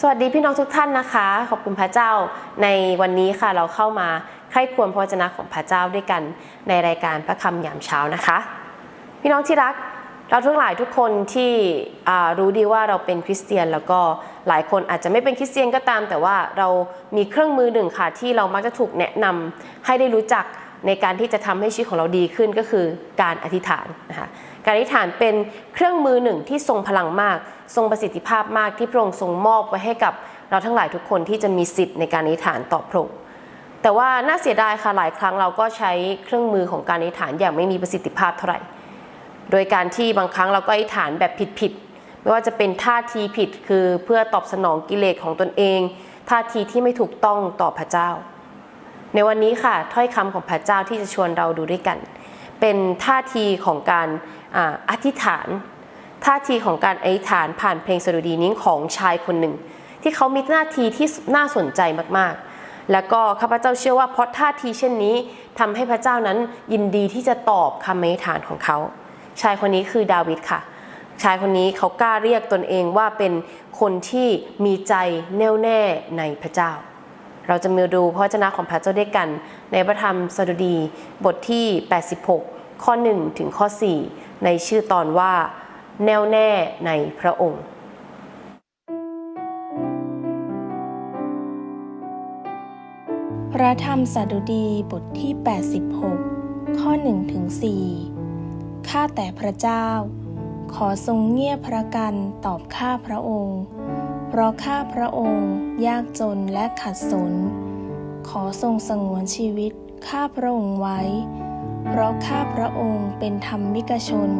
สวัสดีพี่น้องทุกท่านนะคะ ขอบคุณพระเจ้า ในวันนี้ค่ะเราเข้ามาใคร่ควรพระวจนะของพระเจ้าด้วยกันในรายการพระคำยามเช้านะคะ พี่น้องที่รักเราทั้งหลายทุกคนที่รู้ดีว่าเราเป็นคริสเตียนแล้วก็หลายคนอาจจะไม่เป็นคริสเตียนก็ตาม แต่ว่าเรามีเครื่องมือหนึ่งค่ะที่เรามักจะถูกแนะนำให้ได้รู้จักในการที่จะทำให้ชีวิตของเราดีขึ้นก็คือการอธิษฐานนะคะ การอธิษฐานเป็นเครื่องมือหนึ่งที่ทรงพลังมาก ทรงประสิทธิภาพมากที่พระองค์ทรงมอบไว้ให้กับเราทั้งหลายทุกคนที่จะมีสิทธิ์ในการอธิษฐานต่อพระองค์แต่ว่าน่าเสียดายค่ะหลายครั้งเราก็ใช้เครื่องมือของการอธิษฐานอย่างไม่มีประสิทธิภาพเท่าไหร่ โดยการที่บางครั้งเราก็อธิษฐานแบบผิดๆไม่ว่าจะเป็นท่าทีผิดคือเพื่อตอบสนองกิเลสของตนเอง ท่าทีที่ไม่ถูกต้องต่อพระเจ้า ในวันนี้ค่ะถ้อยคำของพระเจ้าที่จะชวนเราดูด้วยกัน เป็นท่าทีของการออธิษฐาน ท่าทีของการอธิษฐานผ่านเพลงสดุดีนี้ของชายคนหนึ่ง ที่เขามีหน้าทีที่น่าสนใจมากๆ แล้วก็ข้าพเจ้าเชื่อว่าเพราะท่าทีเช่นนี้ทำให้พระเจ้านั้นยินดีที่จะตอบคำอธิษฐานของเขา ชายคนนี้คือดาวิดค่ะ ชายคนนี้เขากล้าเรียกตนเองว่าเป็นคนที่มีใจแน่วแน่ในพระเจ้า เราจะมาดูพระวจนะของพระเจ้าด้วยกัน ในพระธรรมสดุดีบทที่ 86 ข้อ 1 ถึงข้อ 4 ในชื่อตอนว่า แน่วแน่ในพระองค์ พระธรรมสดุดีบทที่ 86 ข้อ 1 ถึง 4 ข้าแต่พระเจ้า ขอทรงเงียบพระกันตอบข้าพระองค์ เพราะข้าพระองค์ยากจนและขัดสน ขอทรงสงวนชีวิตข้าพระองค์ไว้ เพราะข้าพระองค์เป็นธรรมิกชน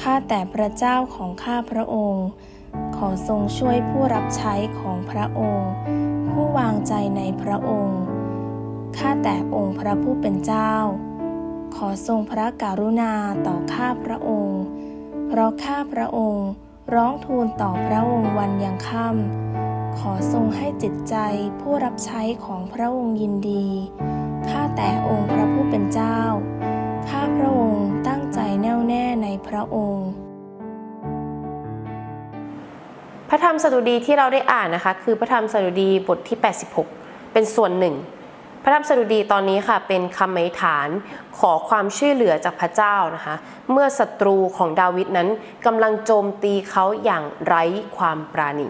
ข้าแต่พระเจ้าของข้าพระองค์ ขอทรงช่วยผู้รับใช้ของพระองค์ ผู้วางใจในพระองค์ ข้าแต่องค์พระผู้เป็นเจ้า ขอทรงพระกรุณาต่อข้าพระองค์ เพราะข้าพระองค์ ร้องทูลต่อพระองค์วันยังค่ำขอทรงให้จิตใจผู้รับใช้ของพระองค์ยินดี ข้าแต่องค์พระผู้เป็นเจ้า ข้าพระองค์ตั้งใจแน่วแน่ในพระองค์ พระธรรมสดุดีที่เราได้อ่านนะคะ คือพระธรรมสดุดีบทที่ 86 เป็นส่วนหนึ่ง พระธรรมสดุดีตอนนี้ค่ะเป็นคำอธิษฐานขอความช่วยเหลือจากพระเจ้านะคะ เมื่อศัตรูของดาวิดนั้นกำลังโจมตีเขาอย่างไร้ความปราณี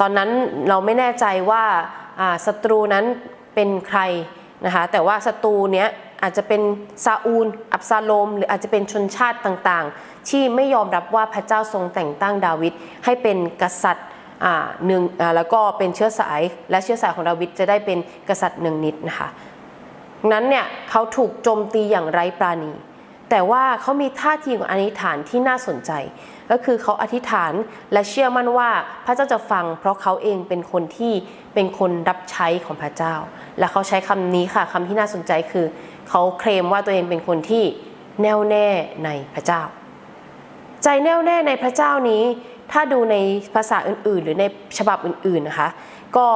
ตอนนั้นเราไม่แน่ใจว่าศัตรูนั้นเป็นใครนะคะแต่ว่าศัตรูเนี้ยอาจจะเป็นซาอูล อับซาโลม หรืออาจจะเป็นชนชาติต่างๆ ที่ไม่ยอมรับว่าพระเจ้าทรงแต่งตั้งดาวิดให้เป็นกษัตริย์ หนึ่งแล้วก็เป็นเชื้อสายและเชื้อสายของดาวิดจะได้เป็นกษัตริย์หนึ่งนิดนะคะดังนั้นเนี่ยเขาถูกโจมตีอย่างไร้ปราณี แต่ว่าเขามีท่าทีของอธิษฐานที่น่าสนใจ ก็คือเขาอธิษฐานและเชื่อมั่นว่าพระเจ้าจะฟัง เพราะเขาเองเป็นคนที่เป็นคนรับใช้ของพระเจ้า และเขาใช้คำนี้ค่ะคำที่น่าสนใจคือ เขาเคลมว่าตัวเองเป็นคนที่แน่วแน่ในพระเจ้า ใจแน่วแน่ในพระเจ้านี้ ถ้าดูในภาษาอื่น ๆ หรือในฉบับอื่นๆนะคะ ก็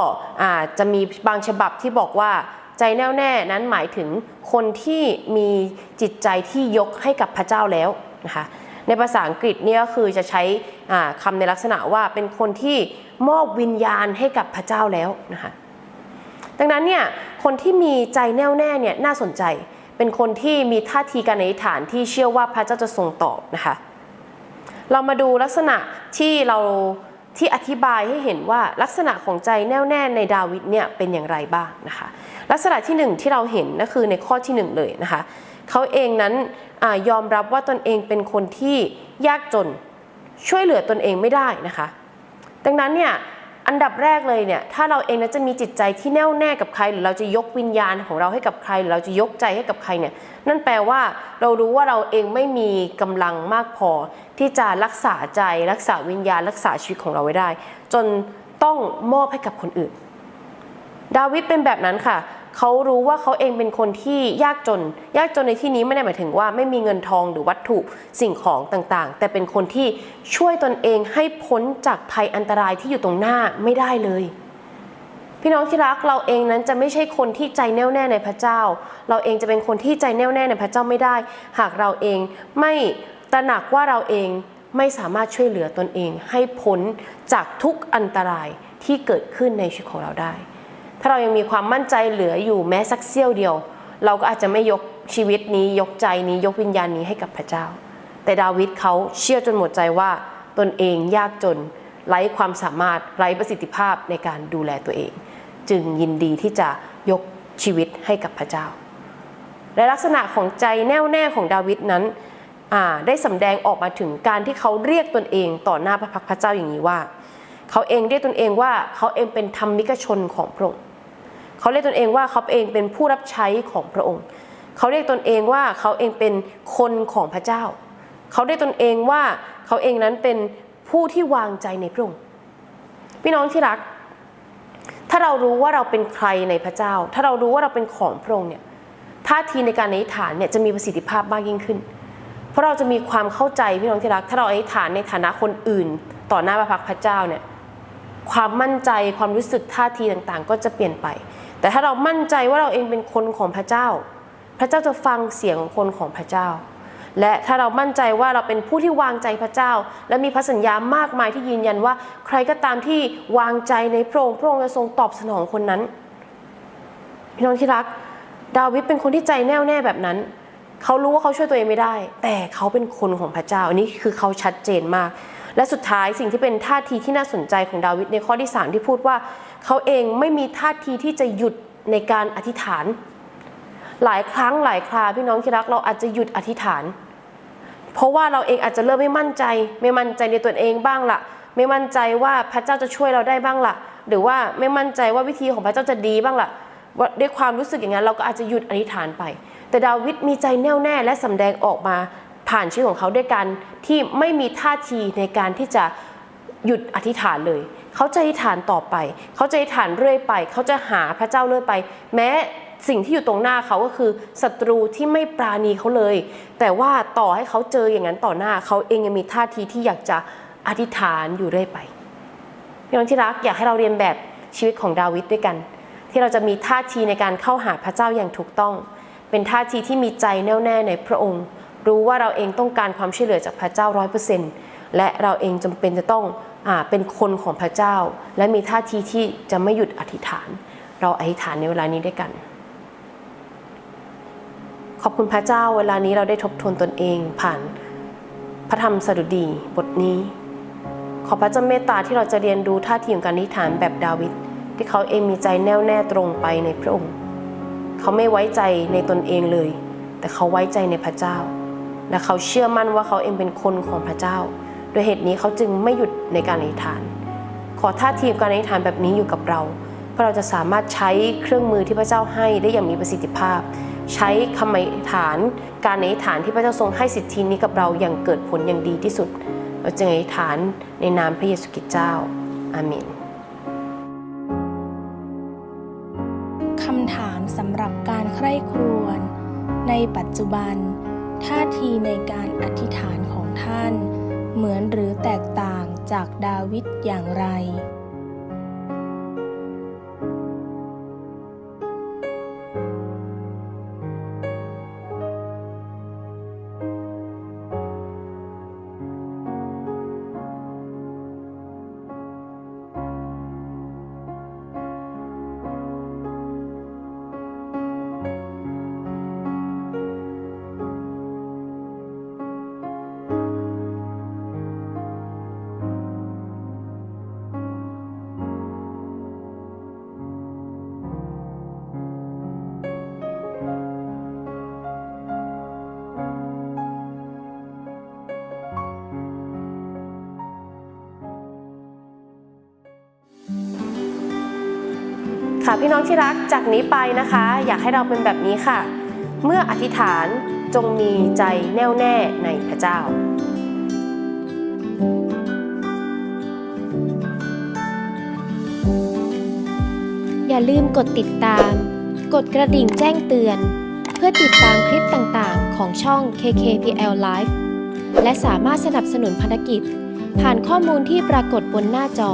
อาจจะมีบางฉบับที่บอกว่าใจแน่วแน่นั้นหมายถึงคนที่มีจิตใจที่ยกให้กับพระเจ้าแล้วนะคะในภาษาอังกฤษเนี่ยก็คือจะใช้คำในลักษณะว่าเป็นคนที่มอบวิญญาณให้กับพระเจ้าแล้วนะคะดังนั้นเนี่ยคนที่มีใจแน่วแน่เนี่ยน่าสนใจ เป็นคนที่มีท่าทีการอธิษฐานที่เชื่อว่าพระเจ้าจะทรงตอบนะคะ เรามาดูลักษณะที่เราที่อธิบายให้เห็นว่าลักษณะของใจแน่วแน่ในดาวิดเนี่ยเป็นอย่างไรบ้างนะคะ ลักษณะที่หนึ่งที่เราเห็นก็คือในข้อที่หนึ่งเลยนะคะเขาเองนั้นอยอมรับว่าตนเองเป็นคนที่ยากจนช่วยเหลือตนเองไม่ได้นะคะ ดังนั้นเนี่ย อันดับแรกเลยเนี่ยถ้าเราเองนะจะมีจิตใจที่แน่วแน่กับใคร หรือเราจะยกวิญญาณของเราให้กับใครหรือเราจะยกใจให้กับใครเนี่ยนั่นแปลว่าเรารู้ว่าเราเองไม่มีกำลังมากพอ ที่จะรักษาใจรักษาวิญญาณ รักษาชีวิตของเราไว้ได้ จนต้องมอบให้กับคนอื่น ดาวิดเป็นแบบนั้นค่ะ เขารู้ว่าเขาเองเป็นคนที่ยากจน ยากจนในที่นี้ไม่ได้หมายถึงว่าไม่มีเงินทองหรือวัตถุสิ่งของต่างๆ แต่เป็นคนที่ช่วยตนเองให้พ้นจากภัยอันตรายที่อยู่ตรงหน้าไม่ได้เลย พี่น้องที่รักเราเองนั้นจะไม่ใช่คนที่ใจแน่วแน่ในพระเจ้า เราเองจะเป็นคนที่ใจแน่วแน่ในพระเจ้าไม่ได้ หากเราเองไม่ตระหนักว่าเราเองไม่สามารถช่วยเหลือตนเองให้พ้นจากทุกอันตรายที่เกิดขึ้นในชีวิตของเราได้ ถ้าเรายังมีความมั่นใจเหลืออยู่แม้สักเสี้ยวเดียว เราก็อาจจะไม่ยกชีวิตนี้ยกใจนี้ยกวิญญาณนี้ให้กับพระเจ้า แต่ดาวิดเขาเชื่อจนหมดใจว่าตนเองยากจนไร้ความสามารถไร้ประสิทธิภาพในการดูแลตัวเอง จึงยินดีที่จะยกชีวิตให้กับพระเจ้า และลักษณะของใจแน่วแน่ของดาวิดนั้นได้สำแดงออกมาถึงการที่เขาเรียกตนเองต่อหน้าพระพักตร์พระเจ้าอย่างนี้ว่า เขาเองเรียกตนเองว่าเขาเองเป็นธรรมิกชนของพระองค์ เขาเรียกตนเองว่าเขาเองเป็นผู้รับใช้ของพระองค์ เขาเรียกตนเองว่าเขาเองเป็นคนของพระเจ้า เขาเรียกตนเองว่าเขาเองนั้นเป็นผู้ที่วางใจในพระองค์ พี่น้องที่รัก ถ้าเรารู้ว่าเราเป็นใครในพระเจ้า ถ้าเรารู้ว่าเราเป็นของพระองค์เนี่ยท่าทีในการอธิษฐานเนี่ยจะมีประสิทธิภาพมากยิ่งขึ้น เพราะเราจะมีความเข้าใจพี่น้องที่รัก ถ้าเราอธิษฐานในฐานะคนอื่น ต่อหน้าพระพักตร์พระเจ้าเนี่ยความมั่นใจความรู้สึกท่าทีต่างๆ ก็จะเปลี่ยนไป แต่ถ้าเรามั่นใจว่าเราเองเป็นคนของพระเจ้า พระเจ้าจะฟังเสียงของคนของพระเจ้า และถ้าเรามั่นใจว่าเราเป็นผู้ที่วางใจพระเจ้า และมีพระสัญญามากมายที่ยืนยันว่า ใครก็ตามที่วางใจในพระองค์พระองค์จะทรงตอบสนองคนนั้นพี่น้องที่รัก ดาวิดเป็นคนที่ใจแน่วแน่แบบนั้นเขารู้ว่าเขาช่วยตัวเองไม่ได้ แต่เขาเป็นคนของพระเจ้าอันนี้คือเขาชัดเจนมาก และสุดท้ายสิ่งที่เป็นท่าทีที่น่าสนใจของดาวิดในข้อที่สามที่พูดว่า เขาเองไม่มีท่าทีที่จะหยุดในการอธิษฐาน หลายครั้งหลายคราพี่น้องที่รักเราอาจจะหยุดอธิษฐาน เพราะว่าเราเองอาจจะเริ่มไม่มั่นใจ ไม่มั่นใจในตัวเองบ้างละไม่มั่นใจว่าพระเจ้าจะช่วยเราได้บ้างละหรือว่าไม่มั่นใจว่าวิธีของพระเจ้าจะดีบ้างละว่าด้วยความรู้สึกอย่างนั้นเราก็อาจจะหยุดอธิษฐานไป แต่ดาวิดมีใจแน่วแน่และสำแดงออกมา ผ่านชีวิตของเขาด้วยการที่ไม่มีท่าทีในการที่จะหยุดอธิษฐานเลย เขาจะอธิษฐานต่อไป เขาจะอธิษฐานเรื่อยไป เขาจะหาพระเจ้าเรื่อยไป แม้สิ่งที่อยู่ตรงหน้าเขาก็คือศัตรูที่ไม่ปราณีเขาเลย แต่ว่าต่อให้เขาเจออย่างนั้นต่อหน้า เขาเองยังมีท่าทีที่อยากจะอธิษฐานอยู่เรื่อยไปพี่น้องที่รักอยากให้เราเรียนแบบชีวิตของดาวิดด้วยกัน ที่เราจะมีท่าทีในการเข้าหาพระเจ้าอย่างถูกต้อง เป็นท่าทีที่มีใจแน่วแน่ในพระองค์ รู้ว่าเราเองต้องการความช่วยเหลือจากพระเจ้าร้อยเปอร์เซ็นต์และเราเองจำเป็นจะต้องอเป็นคนของพระเจ้า และมีท่าทีที่จะไม่หยุดอธิษฐาน เราอธิษฐานในเวลานี้ด้วยกัน ขอบคุณพระเจ้าเวลานี้เราได้ทบทวนตนเองผ่านพระธรรมสดุดีบทนี้ ขอพระเจ้าเมตตาที่เราจะเรียนรู้ท่าทีของการอธิษฐานแบบดาวิดที่เขาเองมีใจแน่วแน่ตรงไปในพระองค์ เขาไม่ไว้ใจในตนเองเลย แต่เขาไว้ใจในพระเจ้า และเขาเชื่อมั่นว่าเขาเองเป็นคนของพระเจ้า โดยเหตุนี้เขาจึงไม่หยุดในการอธิษฐาน ขอท่าทีของการอธิษฐานแบบนี้อยู่กับเรา เพื่อเราจะสามารถใช้เครื่องมือที่พระเจ้าให้ได้อย่างมีประสิทธิภาพ ใช้คำอธิษฐาน การอธิษฐานที่พระเจ้าทรงให้สิทธินี้กับเราอย่างเกิดผลอย่างดีที่สุด เราจึงอธิษฐานในนามพระเยซูคริสต์เจ้า อาเมนคำถามสำหรับการใคร่ครวญในปัจจุบัน ท่าทีในการอธิษฐานของท่าน เหมือนหรือแตกต่างจากดาวิดอย่างไร ค่ะพี่น้องที่รักจากนี้ไปนะคะ อยากให้เราเป็นแบบนี้ค่ะ เมื่ออธิษฐานจงมีใจแน่วแน่ในพระเจ้าอย่าลืมกดติดตาม กดกระดิ่งแจ้งเตือน เพื่อติดตามคลิปต่างๆ ของช่อง KKPL Live และสามารถสนับสนุนภารกิจ ผ่านข้อมูลที่ปรากฏบนหน้าจอ